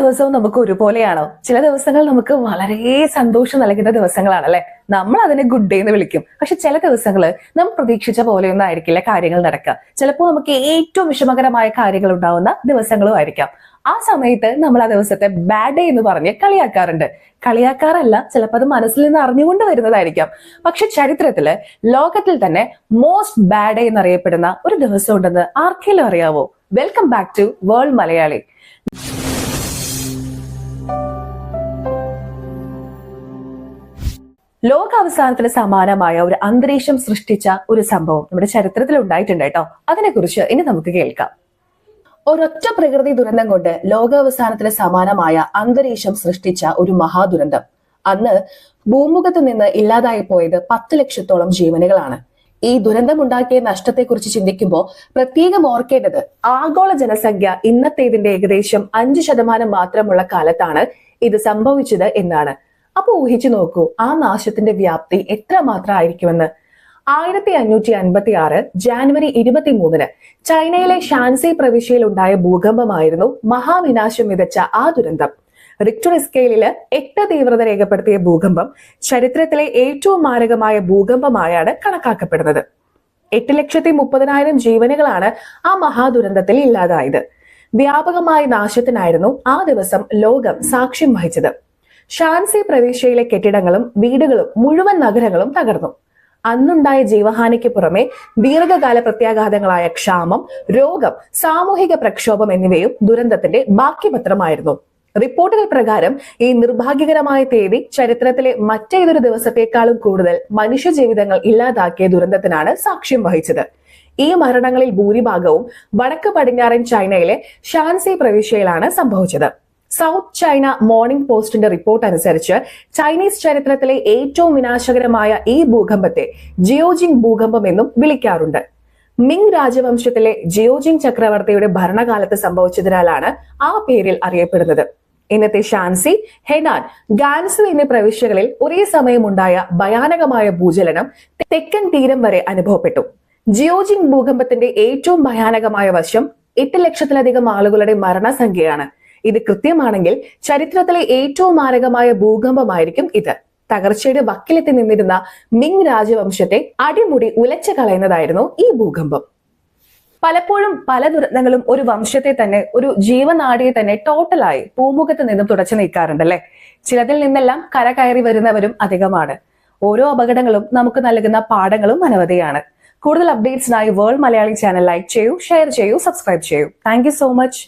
ദിവസവും നമുക്ക് ഒരുപോലെയാണോ? ചില ദിവസങ്ങൾ നമുക്ക് വളരെ സന്തോഷം നൽകുന്ന ദിവസങ്ങളാണ് അല്ലെ? നമ്മൾ അതിനെ ഗുഡ് ഡേ എന്ന് വിളിക്കും. പക്ഷെ ചില ദിവസങ്ങൾ നമ്മൾ പ്രതീക്ഷിച്ച പോലെയൊന്നും ആയിരിക്കില്ല കാര്യങ്ങൾ നടക്കുക. ചിലപ്പോൾ നമുക്ക് ഏറ്റവും വിഷമകരമായ കാര്യങ്ങൾ ഉണ്ടാവുന്ന ദിവസങ്ങളും ആയിരിക്കാം. ആ സമയത്ത് നമ്മൾ ആ ദിവസത്തെ ബാഡ് ഡേ എന്ന് പറഞ്ഞ് കളിയാക്കാറുണ്ട്. കളിയാക്കാറല്ല ചിലപ്പോൾ അത് മനസ്സിൽ നിന്ന് അറിഞ്ഞുകൊണ്ട് വരുന്നതായിരിക്കാം. പക്ഷെ ചരിത്രത്തിൽ ലോകത്തിൽ തന്നെ മോസ്റ്റ് ബാഡ് ഡേ എന്നറിയപ്പെടുന്ന ഒരു ദിവസം ഉണ്ടെന്ന് ആർക്കെങ്കിലും അറിയാവോ? Welcome back to World Malayali ലോകാവസാനത്തിന് സമാനമായ ഒരു അന്തരീക്ഷം സൃഷ്ടിച്ച ഒരു സംഭവം നമ്മുടെ ചരിത്രത്തിൽ ഉണ്ടായിട്ടുണ്ട് കേട്ടോ. അതിനെക്കുറിച്ച് ഇനി നമുക്ക് കേൾക്കാം. ഒരൊറ്റ പ്രകൃതി ദുരന്തം കൊണ്ട് ലോകാവസാനത്തിന് സമാനമായ അന്തരീക്ഷം സൃഷ്ടിച്ച ഒരു മഹാദുരന്തം. അന്ന് ഭൂമുഖത്ത് നിന്ന് ഇല്ലാതായി പോയത് പത്ത് ലക്ഷത്തോളം ജീവനുകളാണ്. ഈ ദുരന്തമുണ്ടാക്കിയ നഷ്ടത്തെക്കുറിച്ച് ചിന്തിക്കുമ്പോൾ പ്രത്യേകം ഓർക്കേണ്ടത് ആഗോള ജനസംഖ്യ ഇന്നത്തേതിന്റെ ഏകദേശം അഞ്ച് ശതമാനം മാത്രമുള്ള കാലത്താണ് ഇത് സംഭവിച്ചത് എന്നാണ്. അപ്പൊ ഊഹിച്ചു നോക്കൂ ആ നാശത്തിന്റെ വ്യാപ്തി എത്രമാത്രം ആയിരിക്കുമെന്ന് ആയിരത്തി അഞ്ഞൂറ്റി അൻപത്തി ആറ് ജാനുവരി ഇരുപത്തി മൂന്നിന് ചൈനയിലെ ഷാൻസി പ്രവിശ്യയിൽ ഉണ്ടായ ഭൂകമ്പമായിരുന്നു മഹാവിനാശം വിതച്ച ആ ദുരന്തം. റിക്ടർ സ്കെയിലിൽ എട്ട് തീവ്രത രേഖപ്പെടുത്തിയ ഭൂകമ്പം ചരിത്രത്തിലെ ഏറ്റവും മാരകമായ ഭൂകമ്പമായാണ് കണക്കാക്കപ്പെടുന്നത്. എട്ട് ലക്ഷത്തി മുപ്പതിനായിരം ജീവനുകളാണ് ആ മഹാദുരന്തത്തിൽ ഇല്ലാതായത്. വ്യാപകമായ നാശത്തിനായിരുന്നു ആ ദിവസം ലോകം സാക്ഷ്യം വഹിച്ചത്. ഷാൻസി പ്രവിശ്യയിലെ കെട്ടിടങ്ങളും വീടുകളും മുഴുവൻ നഗരങ്ങളും തകർന്നു. അന്നുണ്ടായ ജീവഹാനിക്ക് പുറമെ ദീർഘകാല പ്രത്യാഘാതങ്ങളായ ക്ഷാമം രോഗം സാമൂഹിക പ്രക്ഷോഭം എന്നിവയും ദുരന്തത്തിന്റെ ബാക്കി പത്രമായിരുന്നു റിപ്പോർട്ടുകൾ പ്രകാരം ഈ നിർഭാഗ്യകരമായ തീയതി ചരിത്രത്തിലെ മറ്റേതൊരു ദിവസത്തെക്കാളും കൂടുതൽ മനുഷ്യജീവിതങ്ങൾ ഇല്ലാതാക്കിയ ദുരന്തത്തിനാണ് സാക്ഷ്യം വഹിച്ചത്. ഈ മരണങ്ങളിൽ ഭൂരിഭാഗവും വടക്ക് പടിഞ്ഞാറൻ ചൈനയിലെ ഷാൻസി പ്രവിശ്യയിലാണ് സംഭവിച്ചത്. സൗത്ത് ചൈന മോർണിംഗ് പോസ്റ്റിന്റെ റിപ്പോർട്ട് അനുസരിച്ച് ചൈനീസ് ചരിത്രത്തിലെ ഏറ്റവും വിനാശകരമായ ഈ ഭൂകമ്പത്തെ ജിയോജിംഗ് ഭൂകമ്പം എന്നും വിളിക്കാറുണ്ട്. മിങ് രാജവംശത്തിലെ ജിയോജിംഗ് ചക്രവർത്തിയുടെ ഭരണകാലത്ത് സംഭവിച്ചതിനാലാണ് ആ പേരിൽ അറിയപ്പെടുന്നത്. ഇന്നത്തെ ഷാൻസി ഹെനാൻ ഗാൻസു എന്നീ പ്രവിശ്യകളിൽ ഒരേ സമയമുണ്ടായ ഭയാനകമായ ഭൂചലനം തെക്കൻ തീരം വരെ അനുഭവപ്പെട്ടു. ജിയോജിംഗ് ഭൂകമ്പത്തിന്റെ ഏറ്റവും ഭയാനകമായ വശം എട്ട് ലക്ഷത്തിലധികം ആളുകളുടെ മരണസംഖ്യയാണ്. ഇത് കൃത്യമാണെങ്കിൽ ചരിത്രത്തിലെ ഏറ്റവും മാരകമായ ഭൂകമ്പമായിരിക്കും ഇത്. തകർച്ചയുടെ വക്കിലെത്തി നിന്നിരുന്ന മിങ് രാജവംശത്തെ അടിമുടി ഉലച്ചു കളയുന്നതായിരുന്നു ഈ ഭൂകമ്പം. പലപ്പോഴും പല ദുരന്തങ്ങളും ഒരു വംശത്തെ തന്നെ ഒരു ജീവനാടിയെ തന്നെ ടോട്ടലായി പൂമുഖത്ത് നിന്നും തുടച്ചു നീക്കാറുണ്ടല്ലേ? ചിലതിൽ നിന്നെല്ലാം കര കയറി വരുന്നവരും അധികമാണ്. ഓരോ അപകടങ്ങളും നമുക്ക് നൽകുന്ന പാഠങ്ങളും അനവധിയാണ്. കൂടുതൽ അപ്ഡേറ്റ്സിനായി വേൾഡ് മലയാളി ചാനൽ ലൈക്ക് ചെയ്യൂ ഷെയർ ചെയ്യൂ സബ്സ്ക്രൈബ് ചെയ്യൂ. Thank so much.